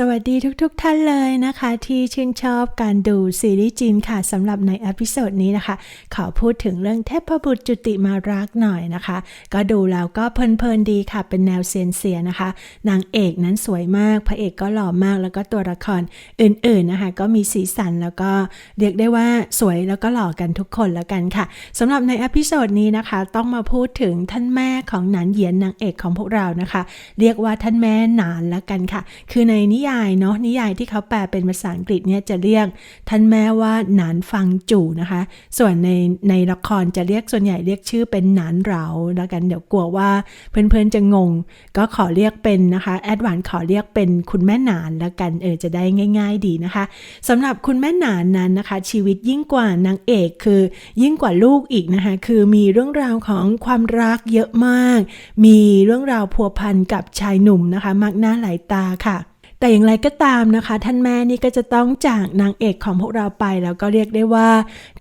สวัสดีทุกๆทท่านเลยนะคะ ที่ชื่นชอบการดูซีรีส์จีนค่ะสำหรับในอพิโซดนี้นะคะ ขอพูดถึงเรื่องเทพบุตรจุติมารักหน่อยนะคะ ก็ดูแล้วก็เพลินๆดีค่ะ เป็นแนวเซียนเซียนะคะ นางเอกนั้นสวยมาก พระเอกก็หล่อมากแล้วก็ตัวละครอื่นๆนะคะ ก็มีสีสันแล้วก็เรียกได้ว่าสวยแล้วก็หล่อกันทุกคนแล้วกันค่ะสำหรับในอพิโซดนี้นะคะ ต้องมาพูดถึงท่านแม่ของหนานเหยียนนางเอกของพวกเรานะคะ เรียกว่าท่านแม่หนานแล้วกันค่ะ คือในนิยายเนาะนิยายที่เขาแปลเป็นภาษาอังกฤษเนี่ยจะเรียกท่านแม่ว่าหนานฟังจู่นะคะ ส่วนในในละครจะเรียกส่วนใหญ่เรียกชื่อเป็นหนานเราแล้วกันเดี๋ยวกลัวว่าเพื่อนๆจะงง ก็ขอเรียกเป็นนะคะแอดวานขอเรียกเป็นคุณแม่หนานแล้วกันเออจะได้ง่าย ๆ ดีนะคะสำหรับคุณแม่หนานนั้นนะคะ ชีวิตยิ่งกว่านางเอกคือยิ่งกว่าลูกอีกนะคะ คือมีเรื่องราวของความรักเยอะมาก มีเรื่องราวพัวพันกับชายหนุ่มนะคะมากหน้าหลายตาค่ะ แต่อย่างไรก็ตามนะคะ ท่านแม่นี่ก็จะต้องจากนางเอกของพวกเราไป แล้วก็เรียกได้ว่า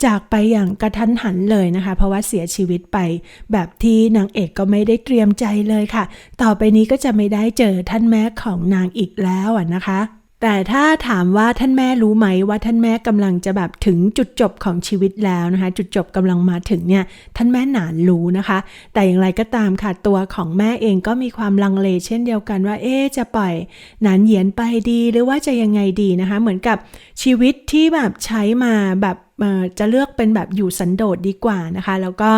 จากไปอย่างกระทันหันเลยนะคะ เพราะว่าเสียชีวิตไปแบบที่นางเอกก็ไม่ได้เตรียมใจเลยค่ะ ต่อไปนี้ก็จะไม่ได้เจอท่านแม่ของนางอีกแล้วนะคะ แต่ถ้าถามว่าท่านแม่รู้ไหมว่าท่านแม่กำลังจะแบบถึงจุดจบของชีวิตแล้วนะคะ จุดจบกำลังมาถึงเนี่ยท่านแม่หนานรู้นะคะ แต่อย่างไรก็ตามค่ะตัวของแม่เองก็มีความลังเลเช่นเดียวกันว่า เอ๊จะปล่อยหนานเหยียนไปดีหรือว่าจะยังไงดีนะคะ เหมือนกับชีวิตที่แบบใช้มาแบบ จะเลือกเป็นแบบอยู่สันโดษดีกว่านะคะ แล้วก็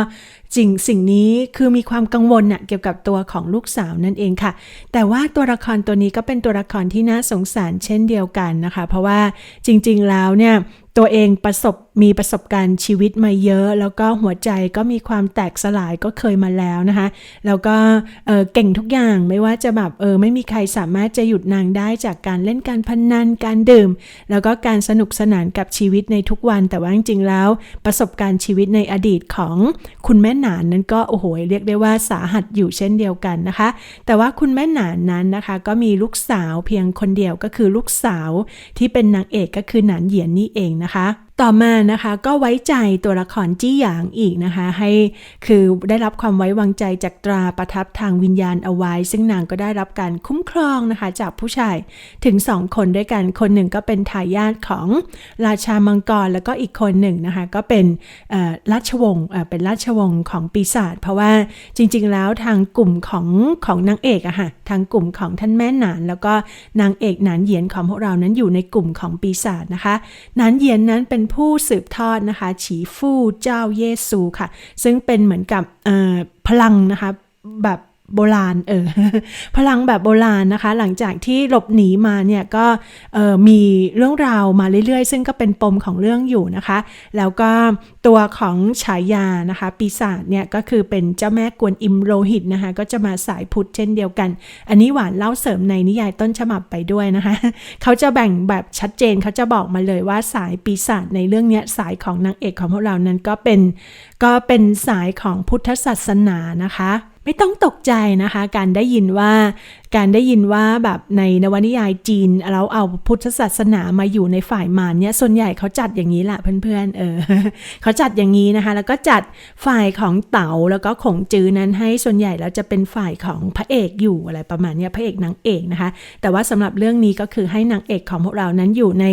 สิ่งสิ่งนี้คือมีความกังวลน่ะเกี่ยวกับตัวของลูกสาวนั่นเองค่ะ แต่ว่าตัวละครตัวนี้ก็เป็นตัวละครที่น่าสงสารเช่นเดียวกันนะคะ เพราะว่าจริง ๆแล้วเนี่ยตัวเองประสบมีประสบการณ์ชีวิตมาเยอะ แล้วก็หัวใจก็มีความแตกสลายก็เคยมาแล้วนะคะ แล้วก็เเก่งทุกอย่างไม่ว่าจะแบบเออไม่มีใครสามารถจะหยุดนางได้จากการเล่นการพนนันการดื่ม แล้วก็การสนุกสนานกับชีวิตในทุกวัน แต่ว่าจริงๆแล้ว ประสบการณ์ชีวิตในอดีตของคุณแม่หนานนั้นก็โอ้โหเรียกได้ว่าสาหัสอยู่เช่นเดียวกันนะคะ แต่ว่าคุณแม่หนานนั้นนะคะ ก็มีลูกสาวเพียงคนเดียวก็คือลูกสาวที่เป็นนางเอกก็คือหนานเหยียนนี่เองนะคะ ต่อมานะคะก็ไว้ใจตัวละครจี้หยางอีกนะคะ ให้คือได้รับความไว้วางใจจากตราประทับทางวิญญาณเอาไว้ ซึ่งนางก็ได้รับการคุ้มครองนะคะ จากผู้ชายถึงสองคนด้วยกันคนหนึ่งก็เป็นทายาทของราชามังกร แล้วก็อีกคนหนึ่งนะคะ ก็เป็นราชวงศ์เอ่อเป็นราชวงศ์ของปีศาจเพราะว่าจริงๆแล้วทางกลุ่มของของนางเอกอะค่ะทางกลุ่มของท่านแม่หนาน แล้วก็นางเอกหนานเหยียนของพวกเรานั้นอยู่ในกลุ่มของปีศาจนะคะหนานเหยียนนั้นเป็นผู้สืบทอดนะคะ ฉีฟู่เจ้าเยซูค่ะ ซึ่งเป็นเหมือนกับเอ่อพลังนะคะแบบ โบราณเออพลังแบบโบราณนะคะ หลังจากที่หลบหนีมาเนี่ยก็มีเรื่องราวมาเรื่อยๆ ซึ่งก็เป็นปมของเรื่องอยู่นะคะ แล้วก็ตัวของฉายานะคะ ปีศาจเนี่ยก็คือเป็นเจ้าแม่กวนอิมโรหิตนะคะ ก็จะมาสายพุทธเช่นเดียวกัน อันนี้หวานเล่าเสริมในนิยายต้นฉบับไปด้วยนะคะ เขาจะแบ่งแบบชัดเจนเขาจะบอกมาเลยว่าสายปีศาจในเรื่องเนี้ยสายของนางเอกของพวกเรานั้นก็เป็นก็เป็นสายของพุทธศาสนานะคะ ไม่ต้องตกใจนะคะ การได้ยินว่าการได้ยินว่าแบบในนวนิยายจีนเราเอาพุทธศาสนามาอยู่ในฝ่ายมารเนี่ยส่วนใหญ่เขาจัดอย่างนี้แหละเพื่อนๆเออเขาจัดอย่างนี้นะคะ แล้วก็จัดฝ่ายของเต๋าแล้วก็ขงจื้อนั้นให้ส่วนใหญ่แล้วจะเป็นฝ่ายของพระเอกอยู่อะไรประมาณนี้พระเอกนางเอกนะคะ แต่ว่าสำหรับเรื่องนี้ก็คือให้นางเอกของพวกเรานั้นอยู่ใน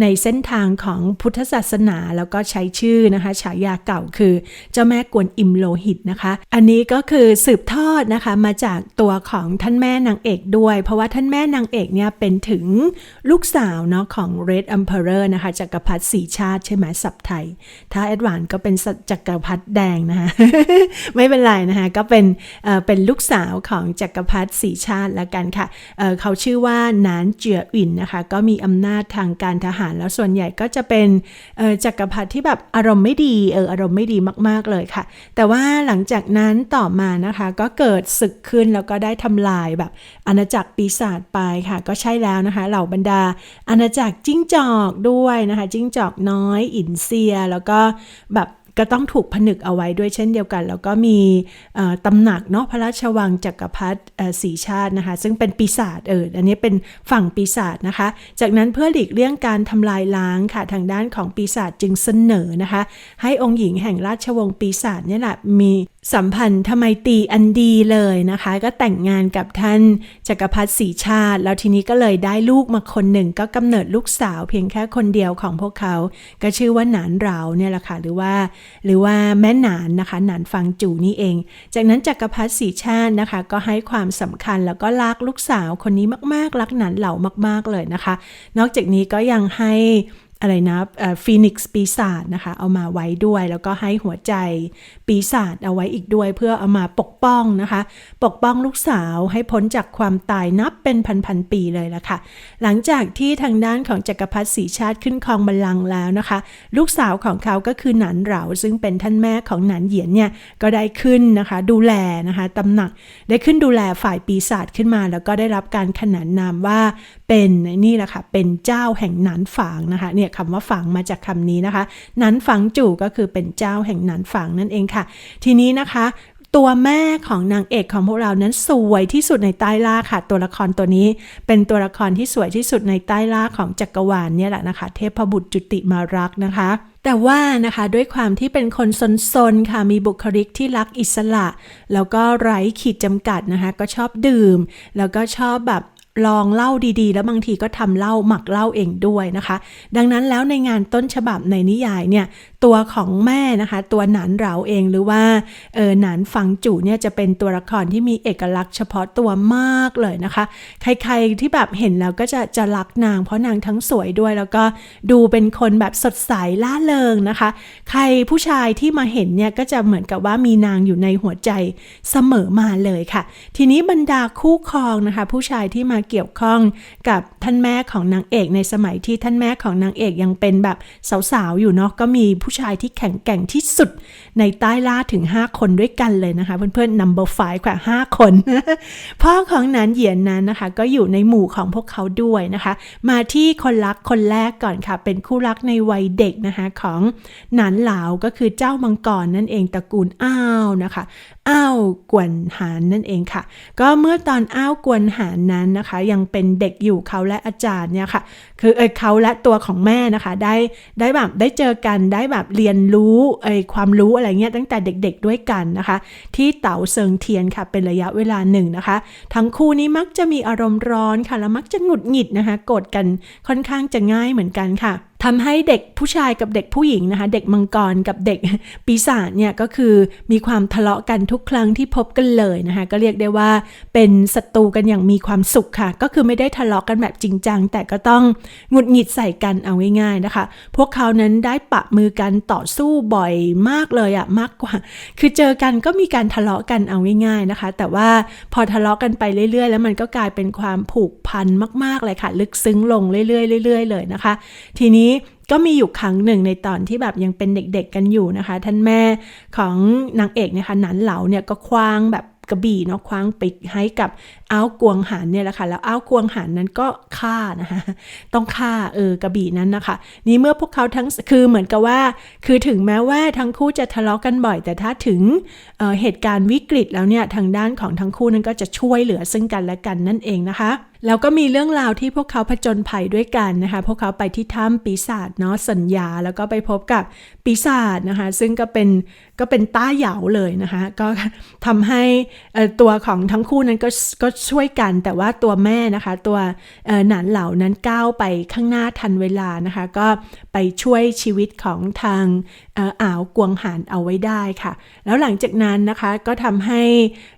ในเส้นทางของพุทธศาสนาแล้วก็ใช้ชื่อนะคะฉายาเก่าคือเจ้าแม่กวนอิมโลหิตนะคะ อันนี้ก็คือสืบทอดนะคะมาจากตัวของท่านแม่นางเอกด้วย เพราะว่าท่านแม่นางเอกเนี่ยเป็นถึงลูกสาวเนาะของ Red Emperor นะคะจักรพรรดิสีชาติใช่ไหมสับไทย ถ้าแอดวานก็เป็นจักรพรรดิแดงนะคะไม่เป็นไรนะคะก็เป็นเเป็นลูกสาวของจักรพรรดิสีชาติแล้วกันค่ะเเขาชื่อว่าหนานเจืออินนะคะก็มีอำนาจทางการทหารแล้วส่วนใหญ่ก็จะเป็นจักรพรรดิที่แบบอารมณ์ไม่ดีเอออารมณ์ไม่ดีมาก ๆเลยค่ะ แต่ว่าหลังจากนั้นต่อมานะคะก็เกิดศึกขึ้นแล้วก็ได้ทำลายแบบอาณาจักรปีศาจไปค่ะก็ใช่แล้วนะคะ เหล่าบรรดาอาณาจักรจิ้งจอกด้วยนะคะ จิ้งจอกน้อย อินเซีย แล้วก็แบบก็ต้องถูกผนึกเอาไว้ด้วยเช่นเดียวกัน แล้วก็มีตำหนักเนาะพระราชวังจักรพรรดิสีชาตินะคะ ซึ่งเป็นปีศาจเอออันนี้เป็นฝั่งปีศาจนะคะ จากนั้นเพื่อหลีกเลี่ยงการทำลายล้างค่ะทางด้านของปีศาจจึงเสนอนะคะ ให้องค์หญิงแห่งราชวงศ์ปีศาจเนี่ยแหละมี สัมพันธ์ทไมตีอันดีเลยนะคะ ก็แต่งงานกับท่านจักรพรรดิศรีชาติ แล้วทีนี้ก็เลยได้ลูกมาคนหนึ่ง ก็กำเนิดลูกสาวเพียงแค่คนเดียวของพวกเขา ก็ชื่อว่าหนานเราเนี่ยแหละค่ะหรือว่า หรือว่าแม่หนานนะคะหนานฟังจูนี่เอง จากนั้นจักรพรรดิศรีชาตินะคะ ก็ให้ความสำคัญแล้วก็รักลูกสาวคนนี้มากๆรักหนานเหล่ามาก ๆเลยนะคะ นอกจากนี้ก็ยังให้ อะไรนะฟีนิกซ์ปีศาจนะคะ เอามาไว้ด้วย แล้วก็ให้หัวใจปีศาจเอาไว้อีกด้วย เพื่อเอามาปกป้องนะคะ ปกป้องลูกสาวให้พ้นจากความตายนับเป็นพันๆปีเลยละค่ะ หลังจากที่ทางด้านของจักรพรรดิสีชาติขึ้นครองบัลลังก์แล้วนะคะ ลูกสาวของเขาก็คือหนานเหลาซึ่งเป็นท่านแม่ของหนานเหยียนเนี่ยก็ได้ขึ้นนะคะ ดูแลนะคะตำหนักได้ขึ้นดูแลฝ่ายปีศาจขึ้นมา แล้วก็ได้รับการขนานนามว่าเป็นนี่แหละค่ะเป็นเจ้าแห่งหนานฝางนะคะเนี่ยคำว่าฝางมาจากคำนี้นะคะหนานฝางจู่ก็คือเป็นเจ้าแห่งหนานฝางนั่นเองค่ะ ทีนี้นะคะตัวแม่ของนางเอกของพวกเรานั้นสวยที่สุดในใต้ล่าค่ะ ตัวละครตัวนี้เป็นตัวละครที่สวยที่สุดในใต้ล่าของจักรวาลเนี่ยแหละนะคะ เทพบุตรจุติมารักนะคะ แต่ว่านะคะด้วยความที่เป็นคนซนๆค่ะมีบุคลิกที่รักอิสระ แล้วก็ไร้ขีดจำกัดนะคะ ก็ชอบดื่ม แล้วก็ชอบแบบ ลองเล่าดีๆ แล้วบางทีก็ทำเล่าหมักเล่าเองด้วยนะคะ ดังนั้นแล้วในงานต้นฉบับในนิยายเนี่ยตัวของแม่นะคะ ตัวหนานเราเองหรือว่าเออหนานฟังจู่เนี่ยจะเป็นตัวละครที่มีเอกลักษณ์เฉพาะตัวมากเลยนะคะ ใครๆที่แบบเห็นแล้วก็จะจะรักนาง เพราะนางทั้งสวยด้วย แล้วก็ดูเป็นคนแบบสดใสล่าเริงนะคะ ใครผู้ชายที่มาเห็นเนี่ยก็จะเหมือนกับว่ามีนางอยู่ในหัวใจเสมอมาเลยค่ะ ทีนี้บรรดาคู่ครองนะคะ ผู้ชายที่มาเกี่ยวข้องกับท่านแม่ของนางเอกในสมัยที่ท่านแม่ของนางเอกยังเป็นแบบสาวๆอยู่เนาะก็มีผู้ชายที่แข็งแกร่งที่สุดในใต้ล่าถึง 5 คนด้วยกันเลยนะคะ เพื่อนๆ number five ค่ะ 5 คน พ่อของนานเหยียนนั้นนะคะ ก็อยู่ในหมู่ของพวกเขาด้วยนะคะ มาที่คนรักคนแรกก่อนค่ะ เป็นคู่รักในวัยเด็กนะคะของหนานเหลาก็คือเจ้ามังกรนั่นเองตระกูลอ้าวนะคะอ้าวกวนหานนั่นเองค่ะ ก็เมื่อตอนอ้าวกวนหานนั้นนะคะยังเป็นเด็กอยู่เขาและอาจารย์เนี่ยค่ะ คือเออเขาและตัวของแม่นะคะ ได้ได้แบบได้เจอกันได้แบบเรียนรู้ไอ้ความรู้อะไรเงี้ยตั้งแต่เด็กๆด้วยกันนะคะ ที่เต๋าเซิงเทียนค่ะ เป็นระยะเวลาหนึ่งนะคะ ทั้งคู่นี้มักจะมีอารมณ์ร้อนค่ะแล้วมักจะหงุดหงิดนะคะโกรธกันค่อนข้างจะง่ายเหมือนกันค่ะ ทำให้เด็กผู้ชายกับเด็กผู้หญิงนะคะ เด็กมังกรกับเด็กปีศาจเนี่ยก็คือมีความทะเลาะกันทุกครั้งที่พบกันเลยนะคะ ก็เรียกได้ว่าเป็นศัตรูกันอย่างมีความสุขค่ะ ก็คือไม่ได้ทะเลาะกันแบบจริงจัง แต่ก็ต้องหงุดหงิดใส่กันเอาง่ายๆนะคะ พวกเขานั้นได้ปะมือกันต่อสู้บ่อยมากเลยอะมากกว่า คือเจอกันก็มีการทะเลาะกันเอาง่ายๆนะคะ แต่ว่าพอทะเลาะกันไปเรื่อยๆ แล้วมันก็กลายเป็นความผูกพันมากๆเลยค่ะ ลึกซึ้งลงเรื่อยๆเรื่อยๆเลยนะคะ ทีนี้ ก็มีอยู่ครั้งหนึ่งในตอนที่แบบยังเป็นเด็กๆกันอยู่นะคะ ท่านแม่ของนางเอกนี่ยค่ะนันเหลาเนี่ยก็คว้างแบบกระบี่เนาะคว้างไปให้กับอ้าวกวงหานเนี่ยแหละค่ะแล้วอ้าวกวงหานนั้นก็ฆ่านะคะต้องฆ่าเออกระบี่นั้นนะคะ นี่เมื่อพวกเขาทั้งคือเหมือนกับว่า คือถึงแม้ว่าทั้งคู่จะทะเลาะกันบ่อย แต่ถ้าถึงเเหตุการณ์วิกฤตแล้วเนี่ยทางด้านของทั้งคู่นั้นก็จะช่วยเหลือซึ่งกันและกันนั่นเองนะคะ แล้วก็มีเรื่องราวที่พวกเขาผจญภัยด้วยกันนะคะ พวกเขาไปที่ถ้ำปีศาจเนาะสัญญา แล้วก็ไปพบกับ ปีศาจนะคะ ซึ่งก็เป็นก็เป็นต้าเหยาเลยนะคะ ก็ทำให้ตัวของทั้งคู่นั้นก็ก็ช่วยกันแต่ว่าตัวแม่นะคะ ตัวหนานเหล่านั้นก้าวไปข้างหน้าทันเวลานะคะ ก็ไปช่วยชีวิตของทางอ่าวกวงหานเอาไว้ได้ค่ะ แล้วหลังจากนั้นนะคะก็ทำให้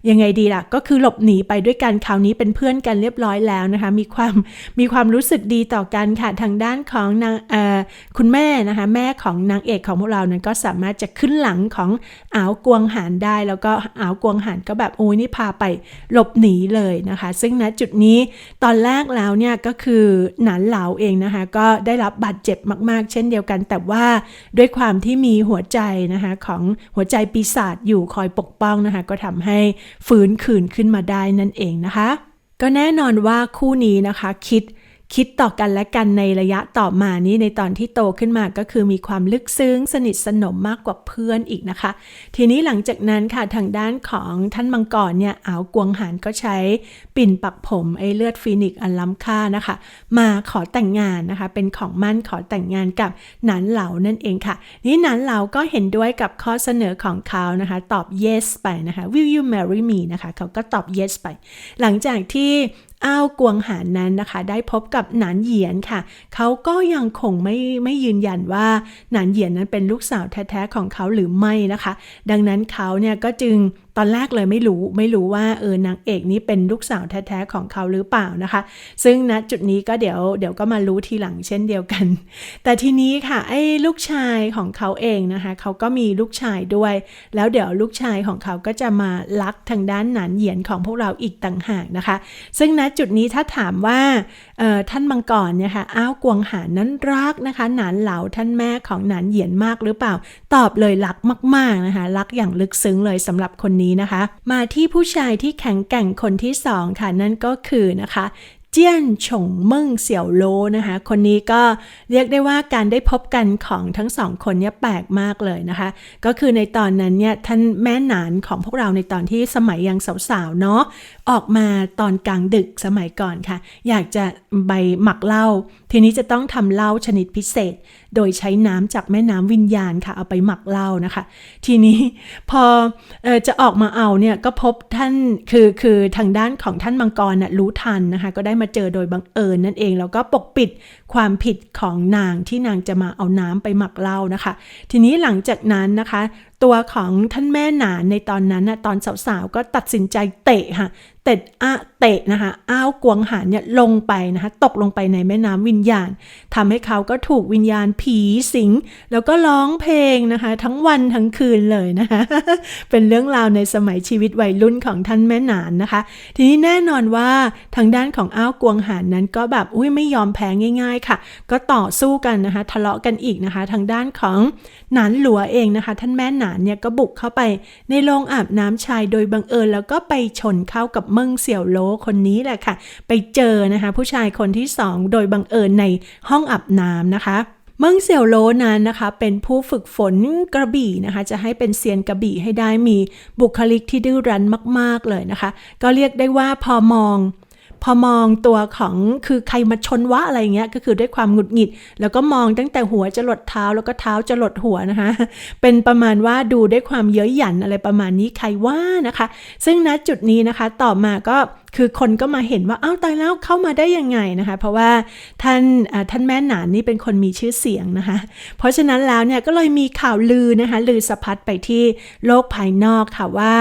ยังไงดีล่ะ ก็คือหลบหนีไปด้วยกันคราวนี้เป็นเพื่อนกันเรียบร้อยแล้วนะคะ มีความมีความรู้สึกดีต่อกันค่ะทางด้านของนางคุณแม่นะคะ แม่ของนางเอกของพวกเรานั้นก็สามารถจะขึ้นหลังของอ่าวกวงหานได้ แล้วก็อ่าวกวงหานก็แบบโอ้ยนี่พาไปหลบหนีเลยนะคะ ซึ่งณจุดนี้ตอนแรกแล้วเนี่ยก็คือหนานเหลาเองนะคะ ก็ได้รับบาดเจ็บมากๆ เช่นเดียวกัน แต่ว่าด้วยความที่มีหัวใจนะคะของหัวใจปีศาจอยู่คอยปกป้องนะคะ ก็ทำให้ฟื้นคืนขึ้นมาได้นั่นเองนะคะ ก็แน่นอนว่าคู่นี้นะคะคิด คิดต่อกันและกันในระยะต่อมานี้ในตอนที่โตขึ้นมาก็คือมีความลึกซึ้งสนิทสนมมากกว่าเพื่อนอีกนะคะ ทีนี้หลังจากนั้นค่ะทางด้านของท่านมังกรเนี่ยอาวกวงหานก็ใช้ปิ่นปักผมไอเลือดฟีนิกซ์อันล้ำค่านะคะ มาขอแต่งงานนะคะ เป็นของมั่นขอแต่งงานกับหนานเหลานั่นเองค่ะ นี่หนานเหลาก็เห็นด้วยกับข้อเสนอของเขานะคะ ตอบ yes ไปนะคะ will you marry me นะคะ เขาก็ตอบ yes ไป หลังจากที่ อ้าวกวงหานนั้นนะคะ ได้พบกับหนานเหยียนค่ะ เขาก็ยังคงไม่ไม่ยืนยันว่าหนานเหยียนนั้นเป็นลูกสาวแท้ๆของเขาหรือไม่นะคะ ดังนั้นเขาเนี่ยก็จึง อนแรกเลยไม่รู้ไม่รู้ว่าเออนางเอกนี้เป็นลูกสาวแท้ๆของเขาหรือเปล่านะคะ ซึ่งณจุดนี้ก็เดี๋ยวเดี๋ยวก็มารู้ทีหลังเช่นเดียวกัน แต่ทีนี้ค่ะไอ้ลูกชายของเขาเองนะคะ เขาก็มีลูกชายด้วย แล้วเดี๋ยวลูกชายของเขาก็จะมารักทางด้านหนานเหยียนของพวกเราอีกต่างหากนะคะ ซึ่งณจุดนี้ถ้าถามว่าออท่านมังกรเนี่ยค่ะอ้าวกวงหานนั้นรักนะคะ หนานเหลาท่านแม่ของหนานเหยียนมากหรือเปล่า ตอบเลยรักมากๆนะคะรักอย่างลึกซึ้งเลยสำหรับคนนี้นะคะ มาที่ผู้ชายที่แข็งแกร่งคนที่สองค่ะนั่นก็คือนะคะ เจี้ยนฉงเมิ่งเสี่ยวโลนะคะ คนนี้ก็เรียกได้ว่าการได้พบกันของทั้งสองคนเนี่ยแปลกมากเลยนะคะ ก็คือในตอนนั้นเนี่ยท่านแม่หนานของพวกเราในตอนที่สมัยยังสาวๆเนาะออกมาตอนกลางดึกสมัยก่อนค่ะ อยากจะใบหมักเหล้าทีนี้จะต้องทำเหล้าชนิดพิเศษ โดยใช้น้ำจากแม่น้ำวิญญาณค่ะ เอาไปหมักเหล้านะคะ ทีนี้พอออจะออกมาเอาเนี่ยก็พบท่านคือคือทางด้านของท่านมังกรน่ะรู้ทันนะคะก็ได้มาเจอโดยบังเอิญนั่นเอง แล้วก็ปกปิดความผิดของนางที่นางจะมาเอาน้ำไปหมักเหล้านะคะ ทีนี้หลังจากนั้นนะคะ ตัวของท่านแม่หนานในตอนนั้นนะตอนสาวๆ ก็ตัดสินใจเตะค่ะเตะอะเตะนะคะอ้าวกวงหานเนี่ยลงไปนะคะตกลงไปในแม่น้ำวิญญาณทำให้เขาก็ถูกวิญญาณผีสิง แล้วก็ร้องเพลงนะคะ ทั้งวันทั้งคืนเลยนะคะเป็นเรื่องราวในสมัยชีวิตวัยรุ่นของท่านแม่หนานนะคะ ทีนี้แน่นอนว่าทางด้านของอ้าวกวงหานนั้นก็แบบอุ้ยไม่ยอมแพ้ง่าย ๆ ค่ะ ก็ต่อสู้กันนะคะ ทะเลาะกันอีกนะคะ ทางด้านของหนานหลัวเองนะคะ ท่านแม่หนานเนี่ยก็บุกเข้าไปในโรงอาบน้ำชายโดยบังเอิญแล้วก็ไปชนเข้ากับเมิงเสี่ยวโลคนนี้แหละค่ะ ไปเจอนะคะผู้ชายคนที่สองโดยบังเอิญในห้องอาบน้ำนะคะเมิงเสี่ยวโลนั้นนะคะ เป็นผู้ฝึกฝนกระบี่นะคะ จะให้เป็นเซียนกระบี่ให้ได้มีบุคลิกที่ดื้อรั้นมาก ๆเลยนะคะ ก็เรียกได้ว่าพอมอง พอมองตัวของคือใครมาชนวะอะไรเงี้ยก็คือด้วยความหงุดหงิด แล้วก็มองตั้งแต่หัวจะหลดเท้าแล้วก็เท้าจะหลดหัวนะคะ เป็นประมาณว่าดูด้วยความเย้ยหยันอะไรประมาณนี้ใครว่านะคะ ซึ่งณจุดนี้นะคะต่อมาก็คือคนก็มาเห็นว่าอ้าวตายแล้วเข้ามาได้ยังไงนะคะ เพราะว่าท่านท่านแม่หนานนี่เป็นคนมีชื่อเสียงนะคะ เพราะฉะนั้นแล้วเนี่ยก็เลยมีข่าวลือนะคะลือสะพัดไปที่โลกภายนอกค่ะว่า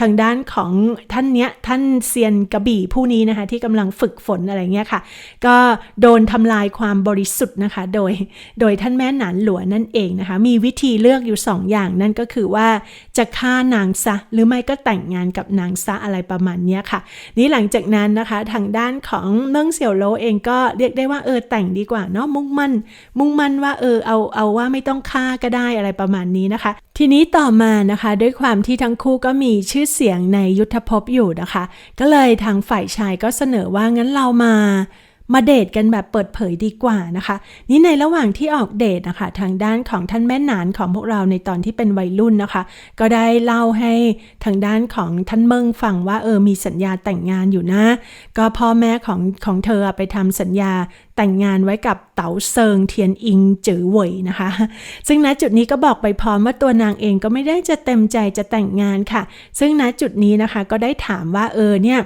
ทางด้านของท่านเนี้ยท่านเซียนกระบี่ผู้นี้นะคะที่กำลังฝึกฝนอะไรเงี้ยค่ะ ก็โดนทำลายความบริสุทธิ์นะคะ โดยโดยท่านแม่หนานหลวนั่นเองนะคะ มีวิธีเลือกอยู่สองอย่างนั่นก็คือว่าจะฆ่านางซะหรือไม่ก็แต่งงานกับนางซะอะไรประมาณเนี้ยค่ะ นี่หลังจากนั้นนะคะทางด้านของเมืองเสี่ยวโลเองก็เรียกได้ว่าเออแต่งดีกว่าเนาะมุ่งมั่นมุ่งมั่นว่าเออเอาเอาว่าไม่ต้องฆ่าก็ได้อะไรประมาณนี้นะคะ ทีนี้ต่อมานะคะด้วยความที่ทั้งคู่ก็มีชื่อเสียงในยุทธภพอยู่นะคะ ก็เลยทางฝ่ายชายก็เสนอว่างั้นเรามา มาเดทกันแบบเปิดเผยดีกว่านะคะ นี่ในระหว่างที่ออกเดทนะคะ ทางด้านของท่านแม่หนานของพวกเราในตอนที่เป็นวัยรุ่นนะคะ ก็ได้เล่าให้ทางด้านของท่านเมิงฟังว่าเออมีสัญญาแต่งงานอยู่นะ ก็พ่อแม่ของของเธอไปทำสัญญาแต่งงานไว้กับเต๋าเซิงเทียนอิงจือเหวยนะคะ ซึ่งณจุดนี้ก็บอกไปพร้อมว่าตัวนางเองก็ไม่ได้จะเต็มใจจะแต่งงานค่ะ ซึ่งณจุดนี้นะคะก็ได้ถามว่าเออเนี่ย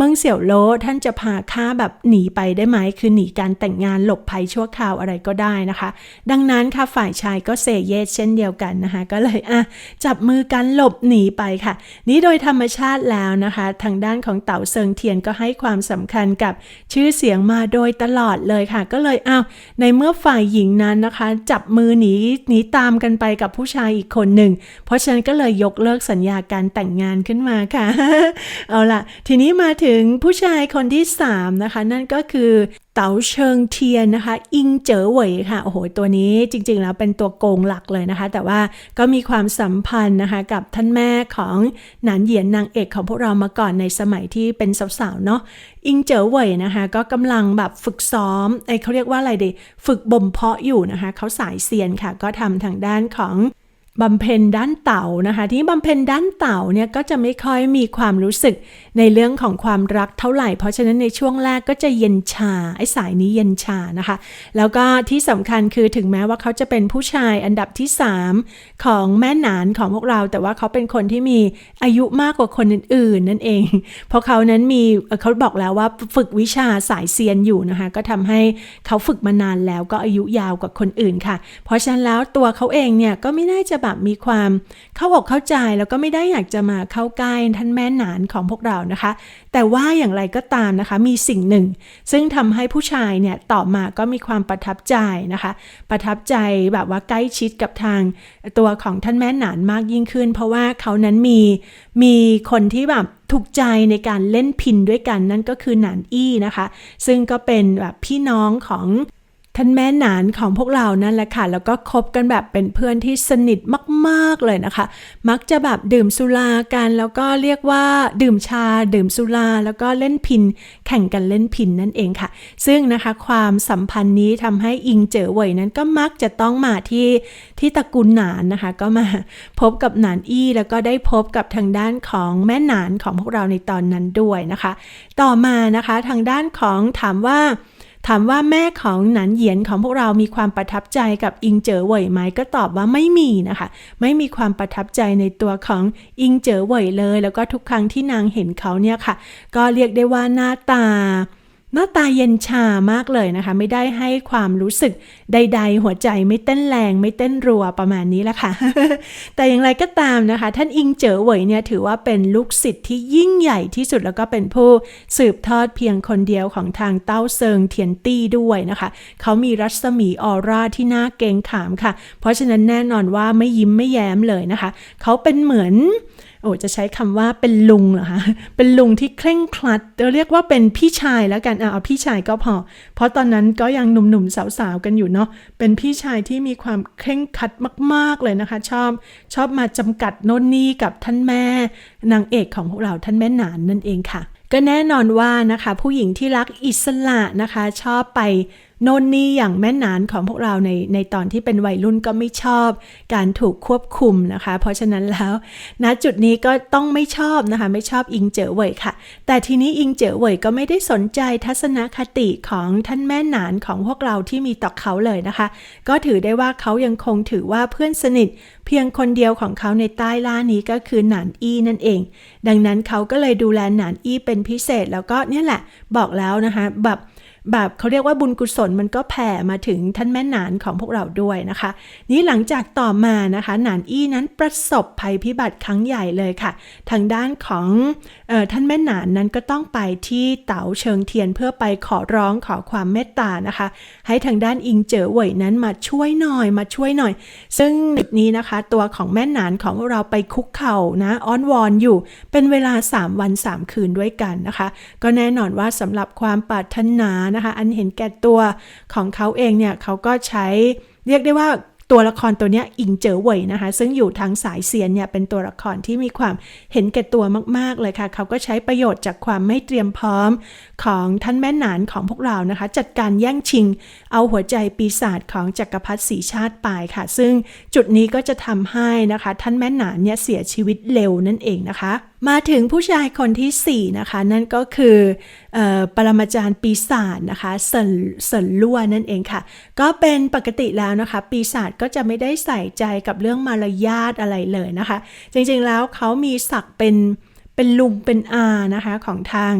มืองเสี่ยวโลท่านจะพาข้าแบบหนีไปได้ไหมคือหนีการแต่งงานหลบภัยชั่วคราวอะไรก็ได้นะคะ ดังนั้นค่ะฝ่ายชายก็เซเยสเช่นเดียวกันนะคะ ก็เลยอะจับมือกันหลบหนีไปค่ะ นี้โดยธรรมชาติแล้วนะคะ ทางด้านของเต่าเซิงเทียนก็ให้ความสำคัญกับชื่อเสียงมาโดยตลอดเลยค่ะ ก็เลยอ้าวในเมื่อฝ่ายหญิงนั้นนะคะ จับมือหนีหนีตามกันไปกับผู้ชายอีกคนหนึ่ง เพราะฉะนั้นก็เลยยกเลิกสัญญาการแต่งงานขึ้นมาค่ะ เอาล่ะ ทีนี้มาถึงถึงผู้ชายคนที่ 3 นะคะ นั่นก็คือเต๋าเชิงเทียนนะคะ อิงเจ๋อเหวยค่ะ โอ้โห ตัวนี้จริงๆแล้วเป็นตัวโกงหลักเลยนะคะ แต่ว่าก็มีความสัมพันธ์นะคะกับท่านแม่ของหนานเหยียนนางเอกของพวกเรามาก่อนในสมัยที่เป็นสาวๆเนาะ อิงเจ๋อเหวยนะคะ ก็กำลังแบบฝึกซ้อมไอเขาเรียกว่าอะไรดี ฝึกบ่มเพาะอยู่นะคะ เขาสายเซียนค่ะ ก็ทำทางด้านของ บำเพ็ญด้านเต่านะคะที่บำเพ็ญด้านเต่าเนี่ยก็จะไม่ค่อยมีความรู้สึกในเรื่องของความรักเท่าไหร่ เพราะฉะนั้นในช่วงแรกก็จะเย็นชาไอ้สายนี้เย็นชานะคะ แล้วก็ที่สำคัญคือถึงแม้ว่าเขาจะเป็นผู้ชายอันดับที่ 3 ของแม่นานของพวกเรา แต่ว่าเขาเป็นคนที่มีอายุมากกว่าคนอื่นๆ นั่นเอง เพราะเขานั้นมีเขาบอกแล้วว่าฝึกวิชาสายเซียนอยู่นะคะก็ทำให้เขาฝึกมานานแล้วก็อายุยาวกว่าคนอื่นค่ะ เพราะฉะนั้นแล้วตัวเขาเองเนี่ยก็ไม่ได้จะบบมีความเข้าอกเข้าใจแล้วก็ไม่ได้อยากจะมาเข้าใกล้ท่านแม่หนานของพวกเรานะคะ แต่ว่าอย่างไรก็ตามนะคะ มีสิ่งหนึ่ง ซึ่งทำให้ผู้ชายเนี่ยต่อมาก็มีความประทับใจนะคะ ประทับใจแบบว่าใกล้ชิดกับทางตัวของท่านแม่หนานมากยิ่งขึ้น เพราะว่าเขานั้นมีมีคนที่แบบถูกใจในการเล่นพินด้วยกันนั่นก็คือหนานอี้นะคะ ซึ่งก็เป็นแบบพี่น้องของ ท่านแม่หนานของพวกเรานั่นแหละค่ะ แล้วก็คบกันแบบเป็นเพื่อนที่สนิทมากๆเลยนะคะ มักจะแบบดื่มสุรากันแล้วก็เรียกว่าดื่มชา ดื่มสุราแล้วก็เล่นพิน แข่งกันเล่นพินนั่นเองค่ะ ซึ่งนะคะความสัมพันธ์นี้ทำให้อิงเจ๋อเหวยนั้นก็มักจะต้องมาที่ที่ตระกูลหนานนะคะ ก็มาพบกับหนานอี้แล้วก็ได้พบกับทางด้านของแม่หนานของพวกเราในตอนนั้นด้วยนะคะ ต่อมานะคะทางด้านของถามว่า ถามว่าแม่ของหนันเหยียนของพวกเรามีความประทับใจกับอิงเจ๋อเหวยไหมก็ตอบว่าไม่มีนะคะ ไม่มีความประทับใจในตัวของอิงเจ๋อเหวยเลย แล้วก็ทุกครั้งที่นางเห็นเขาเนี่ยค่ะ ก็เรียกได้ว่าหน้าตา หน้าตาเย็นชามากเลยนะคะ ไม่ได้ให้ความรู้สึกใด ๆ หัวใจไม่เต้นแรง ไม่เต้นรัวประมาณนี้แหละค่ะ แต่อย่างไรก็ตามนะคะ ท่านอิงเจ๋อเหวยเนี่ยถือว่าเป็นลูกศิษย์ที่ยิ่งใหญ่ที่สุดแล้วก็เป็นผู้สืบทอดเพียงคนเดียวของทางเต้าเซิงเทียนตี้ด้วยนะคะ เขามีรัศมีออร่าที่น่าเกรงขามค่ะ เพราะฉะนั้นแน่นอนว่าไม่ยิ้มไม่แย้มเลยนะคะ เขาเป็นเหมือน โอ้จะใช้คำว่าเป็นลุงเหรอคะ เป็นลุงที่เคร่งครัดเราเรียกว่าเป็นพี่ชายแล้วกันเอาพี่ชายก็พอ เพราะตอนนั้นก็ยังหนุ่มๆสาวๆกันอยู่เนาะ เป็นพี่ชายที่มีความเคร่งครัดมาก ๆเลยนะคะ ชอบชอบมาจำกัดโน่นนี่กับท่านแม่ นางเอกของพวกเราท่านแม่หนานนั่นเองค่ะ ก็แน่นอนว่านะคะ ผู้หญิงที่รักอิสระนะคะ ชอบไป โน่นนี่อย่างแม่นานของพวกเราในในตอนที่เป็นวัยรุ่นก็ไม่ชอบ การถูกควบคุมนะคะ เพราะฉะนั้นแล้วณจุดนี้ก็ต้องไม่ชอบนะคะ ไม่ชอบอิงเจ๋อเว่ยค่ะ แต่ทีนี้อิงเจ๋อเว่ยก็ไม่ได้สนใจทัศนคติของท่านแม่นานของพวกเราที่มีต่อเขาเลยนะคะ ก็ถือได้ว่าเขายังคงถือว่าเพื่อนสนิท เพียงคนเดียวของเขาในใต้ล่านี้ก็คือหนานอี้นั่นเอง ดังนั้นเขาก็เลยดูแลหนานอี้เป็นพิเศษแล้วก็เนี่ยแหละบอกแล้วนะคะแบบ แบบเขาเรียกว่าบุญกุศลมันก็แผ่มาถึงท่านแม่หนานของพวกเราด้วยนะคะ นี้หลังจากต่อมานะคะหนานอี้นั้นประสบภัยพิบัติครั้งใหญ่เลยค่ะ ทางด้านของออท่านแม่หนานนั้นก็ต้องไปที่เต๋าเชิงเทียนเพื่อไปขอร้องขอความเมตตานะคะ ให้ทางด้านอิงเจ๋อเหวยนั้นมาช่วยหน่อยมาช่วยหน่อย ซึ่งนิดนี้นะคะตัวของแม่หนานของเราไปคุกเข่านะอ้อนวอนอยู่ เป็นเวลา 3 วัน 3 คืนด้วยกันนะคะ ก็แน่นอนว่าสำหรับความปรารถนานะคะ อันเห็นแก่ตัวของเขาเองเนี่ยเขาก็ใช้เรียกได้ว่าตัวละครตัวนี้อิงเจ๋อเหวยนะคะ ซึ่งอยู่ทางสายเซียนเนี่ยเป็นตัวละครที่มีความเห็นแก่ตัวมาก ๆ เลยค่ะ เขาก็ใช้ประโยชน์จากความไม่เตรียมพร้อมของท่านแม่หนานของพวกเรานะคะ จัดการแย่งชิง เอาหัวใจปีศาจของจักรพรรดิสีชาติไปค่ะ ซึ่งจุดนี้ก็จะทำให้นะคะ ท่านแม่หนานเนี่ยเสียชีวิตเร็วนั่นเองนะคะ มาถึงผู้ชายคนที่ 4 นะคะ นั่นก็คือปรมาจารย์ปีศาจนะคะเซินเซินลั่วนั่นเองค่ะ ก็เป็นปกติแล้วนะคะ ปีศาจก็จะไม่ได้ใส่ใจกับเรื่องมารยาทอะไรเลยนะคะ จริงๆแล้วเขามีศักดิ์เป็น เป็นลุงเป็นอานะคะของทาง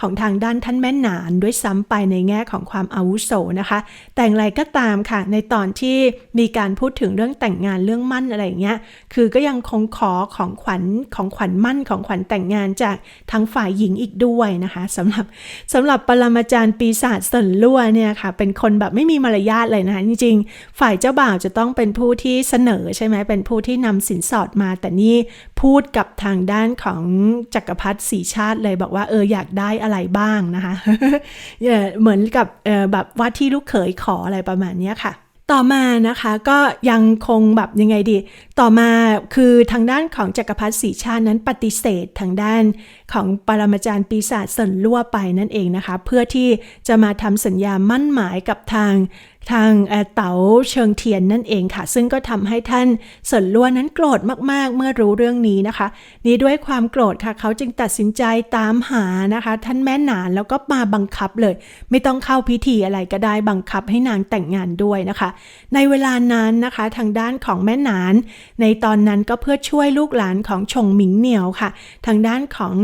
ของทางด้านท่านแม่นานด้วยซ้ำไปในแง่ของความอาวุโสนะคะ แต่งไรก็ตามค่ะ ในตอนที่มีการพูดถึงเรื่องแต่งงานเรื่องมั่นอะไรอย่างเงี้ยคือก็ยังคงขอของขวัญของขวัญมั่นของขวัญแต่งงานจากทางฝ่ายหญิงอีกด้วยนะคะสำหรับสำหรับปรมาจารย์ปีศาจสนลั่วเนี่ยค่ะเป็นคนแบบไม่มีมารยาทเลยนะคะจริงๆ ฝ่ายเจ้าบ่าวจะต้องเป็นผู้ที่เสนอใช่ไหมเป็นผู้ที่นำสินสอดมา แต่นี่พูดกับทางด้านของจักรพรรดิสีชาติเลยบอกว่าเอออยากได้อะไรบ้างนะคะเออเหมือนกับเออแบบว่าที่ลูกเขยขออะไรประมาณนี้ค่ะ ต่อมานะคะก็ยังคงแบบยังไงดี ต่อมาคือทางด้านของจักรพรรดิสีชาตินั้นปฏิเสธทางด้านของปรมาจารย์ปีศาจเซินลั่วไปนั่นเองนะคะ เพื่อที่จะมาทำสัญญามั่นหมายกับทาง ทางเอ่อเต๋าเชิงเทียนนั่นเองค่ะ ซึ่งก็ทำให้ท่านเซินลัวนั้นโกรธมากๆ เมื่อรู้เรื่องนี้นะคะ นี่ด้วยความโกรธค่ะ เขาจึงตัดสินใจตามหานะคะ ท่านแม่นานแล้วก็มาบังคับเลย ไม่ต้องเข้าพิธีอะไรก็ได้บังคับให้นางแต่งงานด้วยนะคะ ในเวลานั้นนะคะทางด้านของแม่นาน ในตอนนั้นก็เพื่อช่วยลูกหลานของชงหมิงเหนียวค่ะ ทางด้านของ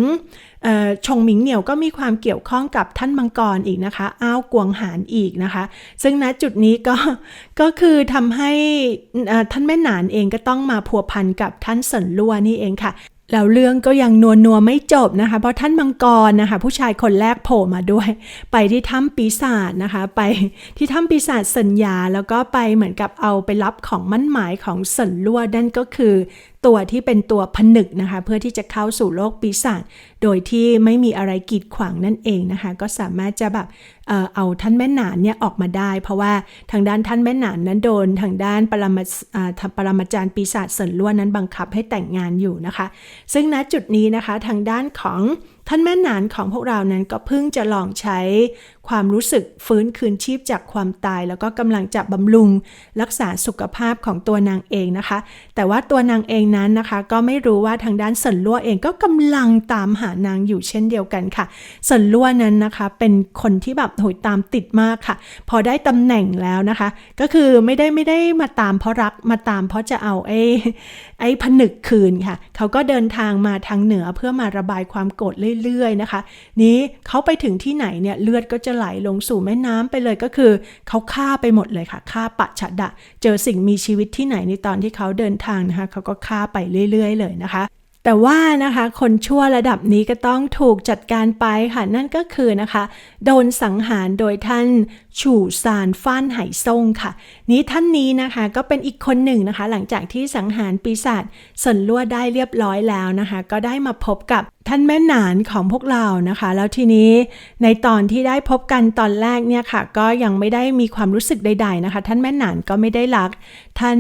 ชงหมิงเหนียวก็มีความเกี่ยวข้องกับท่านมังกรอีกนะคะ อ้าวกวงหานอีกนะคะ ซึ่งณจุดนี้ก็ก็คือทำให้ท่านแม่หนานเองก็ต้องมาพัวพันกับท่านสนลัวนี่เองค่ะแล้วเรื่องก็ยังนัวนัวไม่จบนะคะ เพราะท่านมังกรนะคะ ผู้ชายคนแรกโผล่มาด้วย ไปที่ถ้ำปีศาจนะคะ ไปที่ถ้ำปีศาจสัญญา แล้วก็ไปเหมือนกับเอาไปรับของมั่นหมายของสินลัวนั่นก็คือ ตัวที่เป็นตัวผนึกนะคะ เพื่อที่จะเข้าสู่โลกปีศาจโดยที่ไม่มีอะไรกีดขวางนั่นเองนะคะ ก็สามารถจะแบบเอ่อเอาท่านแม่หนานเนี่ยออกมาได้ เพราะว่าทางด้านท่านแม่หนานนั้นโดนทางด้านปรมาอ่าปรมาจารย์ปีศาจเสินล้วนนั้นบังคับให้แต่งงานอยู่นะคะ ซึ่งณจุดนี้นะคะทางด้านของท่านแม่หนานของพวกเรานั้นก็เพิ่งจะลองใช้ ความรู้สึกฟื้นคืนชีพจากความตาย แล้วก็กำลังจะบำรุงรักษาสุขภาพของตัวนางเองนะคะ แต่ว่าตัวนางเองนั้นนะคะ ก็ไม่รู้ว่าทางด้านสนลั่วเองก็กำลังตามหานางอยู่เช่นเดียวกันค่ะสนลั่วนั้นนะคะเป็นคนที่แบบโหยตามติดมากค่ะ พอได้ตำแหน่งแล้วนะคะ ก็คือไม่ได้ไม่ได้มาตามเพราะรักมาตามเพราะจะเอาไอ้ไอ้ผนึกคืนค่ะ เขาก็เดินทางมาทางเหนือเพื่อมาระบายความโกรธเรื่อยๆนะคะ นี้เขาไปถึงที่ไหนเนี่ยเลือดก็จะไหลลงสู่แม่น้ำไปเลยก็คือ เขาฆ่าไปหมดเลยค่ะฆ่าปะฉะดะ เจอสิ่งมีชีวิตที่ไหนในตอนที่เขาเดินทางนะคะ เขาก็ฆ่าไปเรื่อย ๆ เลยนะคะ แต่ว่านะคะคนชั่วระดับนี้ก็ต้องถูกจัดการไปค่ะ นั่นก็คือนะคะ โดนสังหารโดยท่านฉู่ซานฟ้านไหซ่งค่ะ นี้ท่านนี้นะคะก็เป็นอีกคนหนึ่งนะคะ หลังจากที่สังหารปีศาจเซินลั่วได้เรียบร้อยแล้วนะคะ ก็ได้มาพบกับท่านแม่หนานของพวกเรานะคะ แล้วทีนี้ในตอนที่ได้พบกันตอนแรกเนี่ยค่ะ ก็ยังไม่ได้มีความรู้สึกใด ๆนะคะ ท่านแม่หนานก็ไม่ได้รัก ท่าน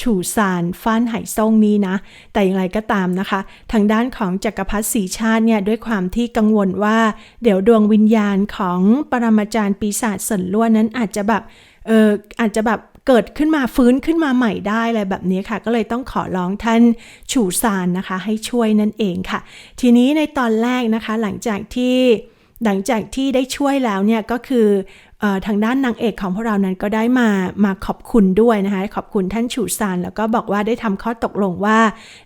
ฉู่ซานฟ้านไหซ่งนี้นะ แต่อย่างไรก็ตามนะคะทางด้านของจักรพรรดิสีชาติเนี่ยด้วยความที่กังวลว่า เดี๋ยวดวงวิญญาณของปรมาจารย์ปีศาจสนล้วนนั้นอาจจะแบบเอออาจจะแบบเกิดขึ้นมาฟื้นขึ้นมาใหม่ได้อะไรแบบนี้ค่ะ ก็เลยต้องขอร้องท่านฉู่ซานนะคะ ให้ช่วยนั่นเองค่ะ ทีนี้ในตอนแรกนะคะหลังจากที่หลังจากที่ได้ช่วยแล้วเนี่ยก็คือ ทางด้านนางเอกของพวกเรานั้นก็ได้มามาขอบคุณด้วยนะคะขอบคุณท่านฉูซานแล้วก็บอกว่าได้ทำข้อตกลงว่า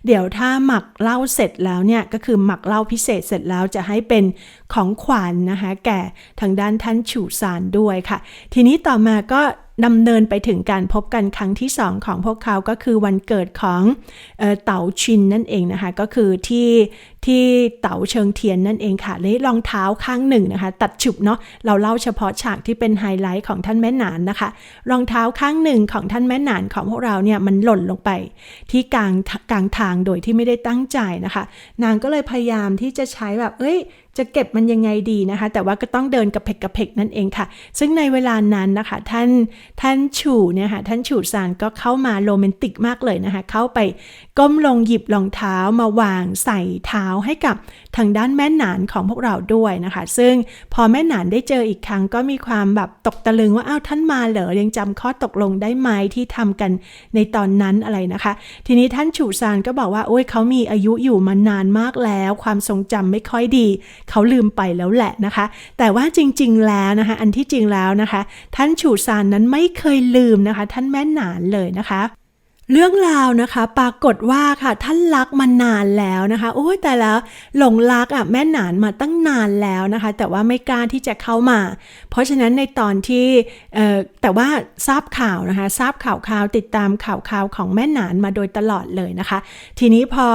เดี๋ยวถ้าหมักเหล้าเสร็จแล้วเนี่ยก็คือหมักเหล้าพิเศษเสร็จแล้วจะให้เป็นของขวัญนนะคะแก่ทางด้านท่านฉูซานด้วยค่ะ ทีนี้ต่อมาก็ดำเนินไปถึงการพบกันครั้งที่สองของพวกเขาก็คือวันเกิดของเอ่อเต๋าชินนั่นเองนะคะ ก็คือที่ที่เต๋าเชิงเทียนนั่นเองค่ะเลยรองเท้าข้างหนึ่งนะคะ ตัดฉุบเนาะเราเล่าเฉพาะฉากที่เป็นไฮไลท์ของท่านแม่หนานนะคะ รองเท้าข้างหนึ่งของท่านแม่หนานของพวกเราเนี่ยมันหล่นลงไป ที่กลางกลางทางโดยที่ไม่ได้ตั้งใจนะคะ นางก็เลยพยายามที่จะใช้แบบเอ้ย จะเก็บมันยังไงดีนะคะ แต่ว่าก็ต้องเดินกระเพกกระเพกนั่นเองค่ะ ซึ่งในเวลานั้นนะคะท่านท่านฉู่เนี่ยค่ะท่านฉู่ซานก็เข้ามาโรแมนติกมากเลยนะคะ เข้าไปก้มลงหยิบรองเท้ามาวางใส่เท้าให้กับทางด้านแม่หนานของพวกเราด้วยนะคะ ซึ่งพอแม่หนานได้เจออีกครั้งก็มีความแบบตกตะลึงว่าอ้าวท่านมาเหรอยังจำข้อตกลงได้ไหมที่ทำกันในตอนนั้นอะไรนะคะ ทีนี้ท่านฉู่ซานก็บอกว่าโอ้ยเขามีอายุอยู่มานานมากแล้ว ความทรงจำไม่ค่อยดีเขาลืมไปแล้วแหละนะคะ แต่ว่าจริง ๆ แล้วนะคะ อันที่จริงแล้วนะคะ ท่านฉูซานนั้นไม่เคยลืมนะคะ ท่านแม่หนานเลยนะคะ เรื่องราวนะคะปรากฏว่าค่ะท่านรักมานานแล้วนะคะ โอ้ยแต่แล้วหลงรักอะแม่หนานมาตั้งนานแล้วนะคะ แต่ว่าไม่กล้าที่จะเข้ามา เพราะฉะนั้นในตอนที่แต่ว่าทราบข่าวนะคะ ทราบข่าวข่าวติดตามข่าวข่าวของแม่หนานมาโดยตลอดเลยนะคะ ทีนี้พอ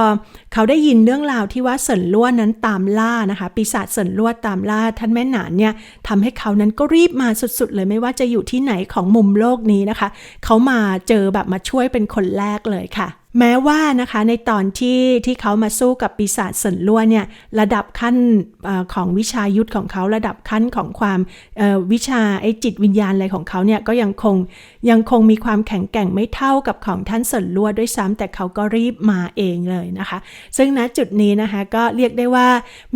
เขาได้ยินเรื่องราวที่ว่าเสินล้วนนั้นตามล่านะคะ ปีศาจเสินล้วนตามล่าท่านแม่หนานเนี่ยทำให้เขานั้นก็รีบมาสุดๆ เลยไม่ว่าจะอยู่ที่ไหนของมุมโลกนี้นะคะ เขามาเจอแบบมาช่วยเป็นคนนแรกเลยค่ะ แม้ว่านะคะในตอนที่ที่เขามาสู้กับปีศาจสนล้วนเนี่ยระดับขั้นอของวิชายุทธของเขาระดับขั้นของความวิชาไอ้จิตวิญญาณอะไรของเขาเนี่ยก็ยังคงยังคงมีความแข็งแกร่งไม่เท่ากับของท่านเสินล่วด้วยซ้ำแต่เขาก็รีบมาเองเลยนะคะ ซึ่งณจุดนี้นะคะก็เรียกได้ว่า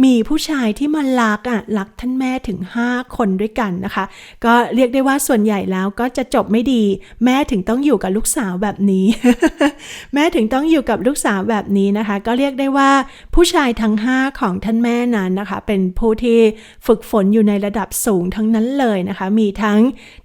มีผู้ชายที่มารักอะรักท่านแม่ถึง 5 คนด้วยกันนะคะ ก็เรียกได้ว่าส่วนใหญ่แล้วก็จะจบไม่ดี แม่ถึงต้องอยู่กับลูกสาวแบบนี้ แม่ถึงต้องอยู่กับลูกสาวแบบนี้นะคะ ก็เรียกได้ว่าผู้ชายทั้ง 5 ของท่านแม่นั้นนะคะ เป็นผู้ที่ฝึกฝนอยู่ในระดับสูงทั้งนั้นเลยนะคะ มีทั้ง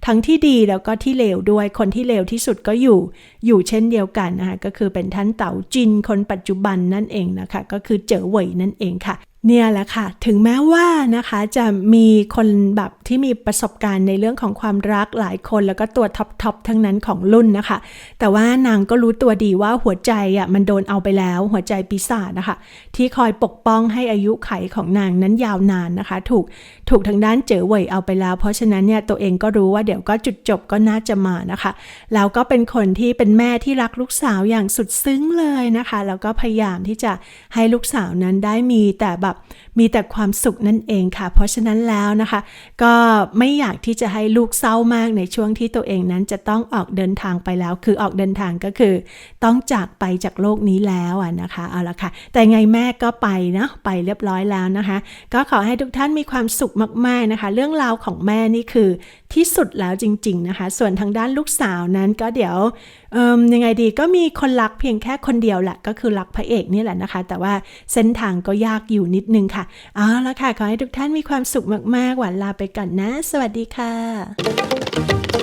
ทั้งที่ดีแล้วก็ที่เลวด้วย คนที่เลวที่สุดก็อยู่ อยู่เช่นเดียวกันนะคะ ก็คือเป็นท่านเต๋าจินคนปัจจุบันนั่นเองนะคะ ก็คือเจ๋อเหวยนั่นเองค่ะ เนี่ยแหละค่ะ ถึงแม้ว่านะคะจะมีคนแบบที่มีประสบการณ์ในเรื่องของความรักหลายคนแล้วก็ตัวท็อปทอปทั้งนั้นของรุ่นนะคะ แต่ว่านางก็รู้ตัวดีว่าหัวใจอะมันโดนเอาไปแล้วหัวใจปีศาจนะคะ ที่คอยปกป้องให้อายุไขของนางนั้นยาวนานนะคะ ถูกถูกทางด้านเจ๋อเหวยเอาไปแล้ว เพราะฉะนั้นเนี่ยตัวเองก็รู้ว่าเดี๋ยวก็จุดจบก็น่าจะมานะคะ แล้วก็เป็นคนที่เป็นแม่ที่รักลูกสาวอย่างสุดซึ้งเลยนะคะ แล้วก็พยายามที่จะให้ลูกสาวนั้นได้มีแต่แบบแบบ มีแต่ความสุขนั่นเองค่ะ เพราะฉะนั้นแล้วนะคะ ก็ไม่อยากที่จะให้ลูกเศร้ามากในช่วงที่ตัวเองนั้นจะต้องออกเดินทางไปแล้ว คือออกเดินทางก็คือ ต้องจากไปจากโลกนี้แล้วอะนะคะเอาละค่ะ แต่ไงแม่ก็ไปนะไปเรียบร้อยแล้วนะคะ ก็ขอให้ทุกท่านมีความสุขมากๆนะคะ เรื่องราวของแม่นี่คือที่สุดแล้วจริง ๆนะคะ ส่วนทางด้านลูกสาวนั้นก็เดี๋ยวยังไงดีก็มีคนรักเพียงแค่คนเดียวแหละก็คือรักพระเอกนี่แหละนะคะ แต่ว่าเส้นทางก็ยากอยู่นิดนึงค่ะเอาละค่ะ ขอให้ทุกท่านมีความสุขมากๆ หวานลาไปก่อนนะ สวัสดีค่ะ